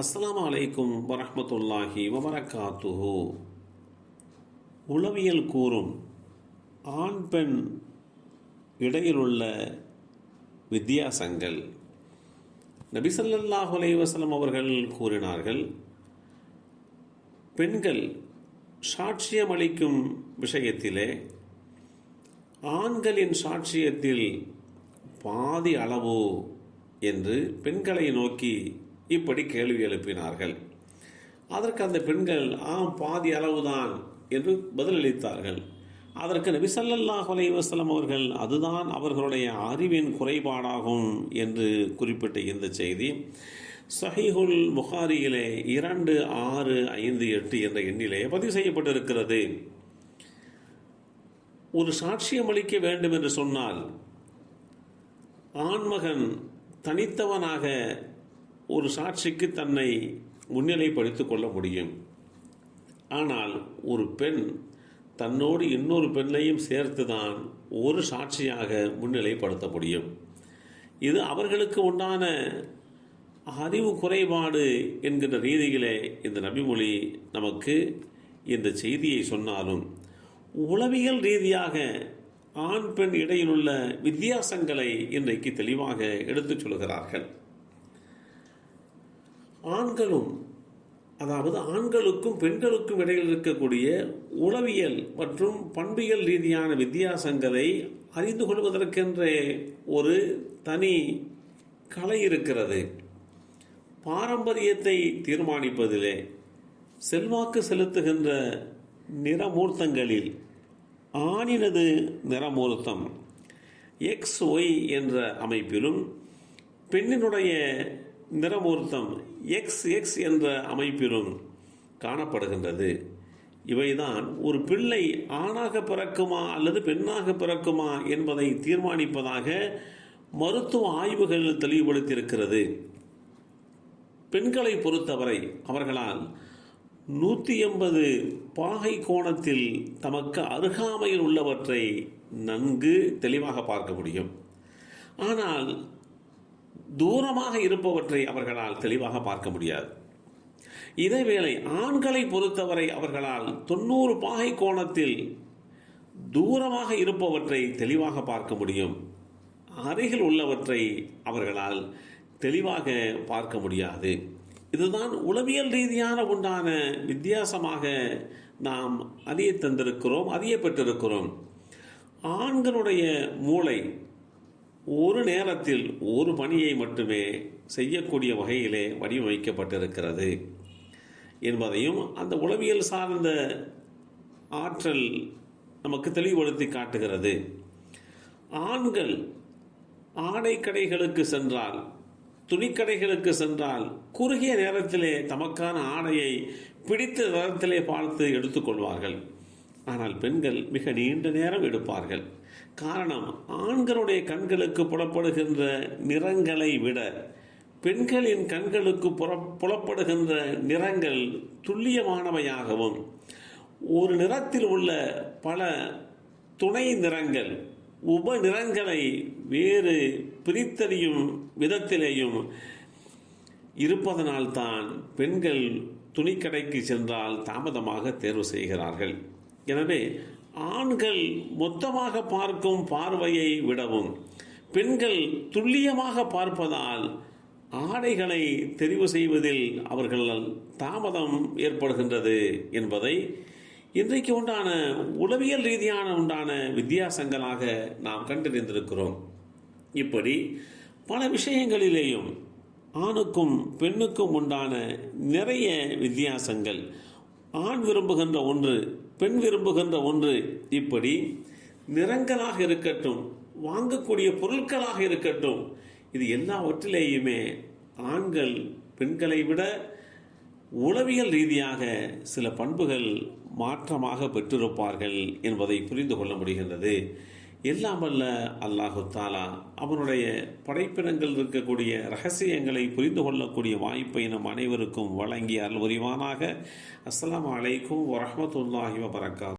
அஸ்லாம் அலைக்கும் வரமத்துல்லாஹி வபரகாத்துஹு. உளவியல் கூறும் ஆண் பெண் இடையிலுள்ள வித்தியாசங்கள். நபிசல்லாஹ் அலைஹி அவர்கள் கூறினார்கள் பெண்கள் சாட்சியம் அளிக்கும் விஷயத்திலே ஆண்களின் சாட்சியத்தில் பாதி அளவு என்று பெண்களை நோக்கி இப்படி கேள்வி எழுப்பினார்கள். அதற்கு அந்த பெண்கள் ஆம் பாதி அளவுதான் என்று பதிலளித்தார்கள். அதற்கு நபிசல்லாஹ் அலைவாஸ்லம் அவர்கள் அதுதான் அவர்களுடைய அறிவின் குறைபாடாகும் என்று குறிப்பிட்ட இந்த செய்தி சஹிஹுல் புகாரியிலே இரண்டு ஆறு ஐந்து எட்டு என்ற எண்ணிலே பதிவு செய்யப்பட்டிருக்கிறது. ஒரு சாட்சியம் அளிக்க வேண்டும் என்று சொன்னால் ஆண்மகன் தனித்தவனாக ஒரு சாட்சிக்கு தன்னை முன்னிலைப்படுத்திக் கொள்ள முடியும். ஆனால் ஒரு பெண் தன்னோடு இன்னொரு பெண்ணையும் சேர்த்துதான் ஒரு சாட்சியாக முன்னிலைப்படுத்த முடியும். இது அவர்களுக்கு உண்டான அறிவு குறைபாடு என்கின்ற ரீதியிலே இந்த நபிமொழி நமக்கு இந்த செய்தியை சொன்னாலும் உளவியல் ரீதியாக ஆண் பெண் இடையிலுள்ள வித்தியாசங்களை இன்றைக்கு தெளிவாக எடுத்துச் சொல்கிறார்கள். ஆண்களும் அதாவது ஆண்களுக்கும் பெண்களுக்கும் இடையில் இருக்கக்கூடிய உளவியல் மற்றும் பண்பியல் ரீதியான வித்தியாசங்களை அறிந்து கொள்வதற்கென்றே ஒரு தனி கலை இருக்கிறது. பாரம்பரியத்தை தீர்மானிப்பதிலே செல்வாக்கு செலுத்துகின்ற நிறமூர்த்தங்களில் ஆணினது நிறமூர்த்தம். எக்ஸ் ஒய் என்ற அமைப்பிலும் பெண்ணினுடைய நிறமூர்த்தம். எக்ஸ் எக்ஸ் என்ற அமைப்பிலும் காணப்படுகின்றது. இவைதான் ஒரு பிள்ளை ஆணாக பிறக்குமா அல்லது பெண்ணாக பிறக்குமா என்பதை தீர்மானிப்பதாக மருத்துவ ஆய்வுகள் தெளிவுபடுத்தியிருக்கிறது. பெண்களை பொறுத்தவரை அவர்களால் நூற்றி எண்பது பாகை கோணத்தில் தமக்கு அருகாமையில் உள்ளவற்றை நன்கு தெளிவாக பார்க்க முடியும். ஆனால் தூரமாக இருப்பவற்றை அவர்களால் தெளிவாக பார்க்க முடியாது. இதேவேளை ஆண்களை பொறுத்தவரை அவர்களால் தொண்ணூறு பாகை கோணத்தில் தூரமாக இருப்பவற்றை தெளிவாக பார்க்க முடியும். அருகில் உள்ளவற்றை அவர்களால் தெளிவாக பார்க்க முடியாது. இதுதான் உளவியல் ரீதியான உண்டான வித்தியாசமாக நாம் அறிய தந்திருக்கிறோம் அறிய பெற்றிருக்கிறோம் ஆண்களுடைய மூளை ஒரு நேரத்தில் ஒரு பணியை மட்டுமே செய்யக்கூடிய வகையிலே வடிவமைக்கப்பட்டிருக்கிறது என்பதையும் அந்த உளவியல் சார்ந்த ஆற்றல் நமக்கு தெளிவுபடுத்தி காட்டுகிறது. ஆண்கள் ஆடை கடைகளுக்கு சென்றால் துணிக்கடைகளுக்கு சென்றால் குறுகிய நேரத்திலே தமக்கான ஆடையை பிடித்த நேரத்திலே பார்த்து எடுத்துக்கொள்வார்கள். ஆனால் பெண்கள் மிக நீண்ட நேரம் எடுப்பார்கள். காரணம் ஆண்களுடைய கண்களுக்கு புலப்படுகின்ற நிறங்களை விட பெண்களின் கண்களுக்கு புற புலப்படுகின்ற நிறங்கள் துல்லியமானவையாகவும் ஒரு நிறத்தில் உள்ள பல துணை நிறங்கள் உப நிறங்களை வேறு பிரித்தறியும் விதத்திலேயும் இருப்பதனால்தான் பெண்கள் துணிக்கடைக்கு சென்றால் தாமதமாக தேர்வு செய்கிறார்கள். எனவே ஆண்கள் மொத்தமாக பார்க்கும் பார்வையை விடவும் பெண்கள் துல்லியமாக பார்ப்பதால் ஆடைகளை தெரிவு செய்வதில் அவர்கள் தாமதம் ஏற்படுகின்றது என்பதை இன்றைக்கு உண்டான உளவியல் ரீதியான உண்டான வித்தியாசங்களாக நாம் கண்டறிந்திருக்கிறோம். இப்படி பல விஷயங்களிலேயும் ஆணுக்கும் பெண்ணுக்கும் உண்டான நிறைய வித்தியாசங்கள் ஆண் விரும்புகின்ற ஒன்று பெண் விரும்புகின்ற ஒன்று இப்படி நிறங்களாக இருக்கட்டும் வாங்கக்கூடிய பொருட்களாக இருக்கட்டும் இது எல்லாவற்றிலேயுமே ஆண்கள் பெண்களை விட உளவியல் ரீதியாக சில பண்புகள் மாற்றமாக பெற்றிருப்பார்கள் என்பதை புரிந்து கொள்ள முடிகின்றது. எல்லாம் வல்ல அல்லாஹு தாலா அவனுடைய படைப்பினங்கள் இருக்கக்கூடிய ரகசியங்களை புரிந்து கொள்ளக்கூடிய வாய்ப்பை நம் அனைவருக்கும் வழங்கி அருள் புரிவானாக. அஸ்லாம் அலைக்கும் வரமத்துல்லாஹி வபரகாத்.